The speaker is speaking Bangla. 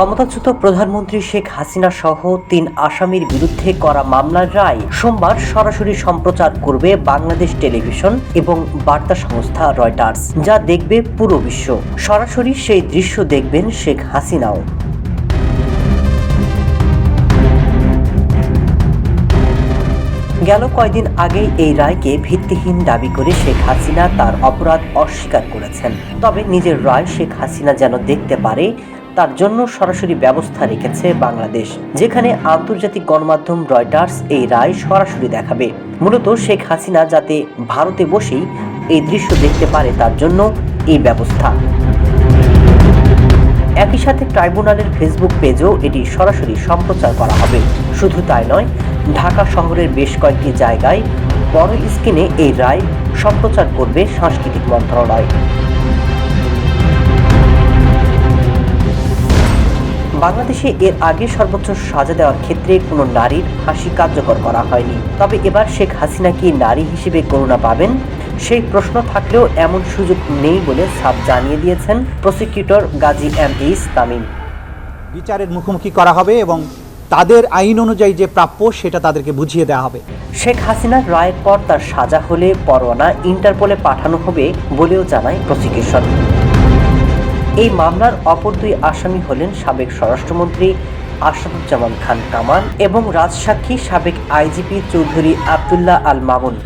ক্ষমতাচ্যুত প্রধানমন্ত্রী শেখ হাসিনা সহ তিন আসামির বিরুদ্ধে করা মামলার রায় সোমবার সরাসরি সম্প্রচার করবে বাংলাদেশ টেলিভিশন এবং বার্তা সংস্থা রয়টার্স, যা দেখবে পুরো বিশ্ব। সরাসরি সেই দৃশ্য দেখবেন শেখ হাসিনাও। গেল কয়দিন আগে এই রায়কে ভিত্তিহীন দাবি করে শেখ হাসিনা তার অপরাধ অস্বীকার করেছেন। তবে নিজের রায় শেখ হাসিনা যেন দেখতে পারে তার জন্য সরাসরি ব্যবস্থা রেখেছে বাংলাদেশ, যেখানে আন্তর্জাতিক গণমাধ্যম রয়টার্স এই রায় সরাসরি দেখাবে। মূলত শেখ হাসিনা যাতে ভারতে বসেই এই দৃশ্য দেখতে পারে তার জন্য এই ব্যবস্থা। একই সাথে ট্রাইব্যুনালের ফেসবুক পেজেও এটি সরাসরি সম্প্রচার করা হবে। শুধু তাই নয়, ঢাকা শহরের বেশ কয়েকটি জায়গায় বড় স্ক্রিনে এই রায় সম্প্রচার করবে সাংস্কৃতিক মন্ত্রণালয়। বাংলাদেশে এর আগে সর্বোচ্চ সাজা দেওয়ার ক্ষেত্রে কোনো নারীর ফাঁসি কার্যকর করা হয়নি। তবে এবার শেখ হাসিনা কি নারী হিসেবে করুণা পাবেন? সেই প্রশ্ন থাকলেও এমন সুযোগ নেই বলে সাব জানিয়ে দিয়েছেন prosecutor Gazi M H Tamim. বিচারের মুখোমুখি করা হবে এবং তাদের আইন অনুযায়ী যে প্রাপ্য সেটা তাদেরকে বুঝিয়ে দেওয়া হবে। শেখ হাসিনার রায়ের পর তার সাজা হলে পরোয়ানা ইন্টারপোলে পাঠানো হবে বলেও জানায় প্রসিকিউশন। এই মামলার অপর দুই আসামি হলেন সাবেক স্বরাষ্ট্রমন্ত্রী আসাদুজ্জামান খান কামাল এবং রাজসাক্ষী সাবেক আইজিপি চৌধুরী আবদুল্লাহ আল মামুন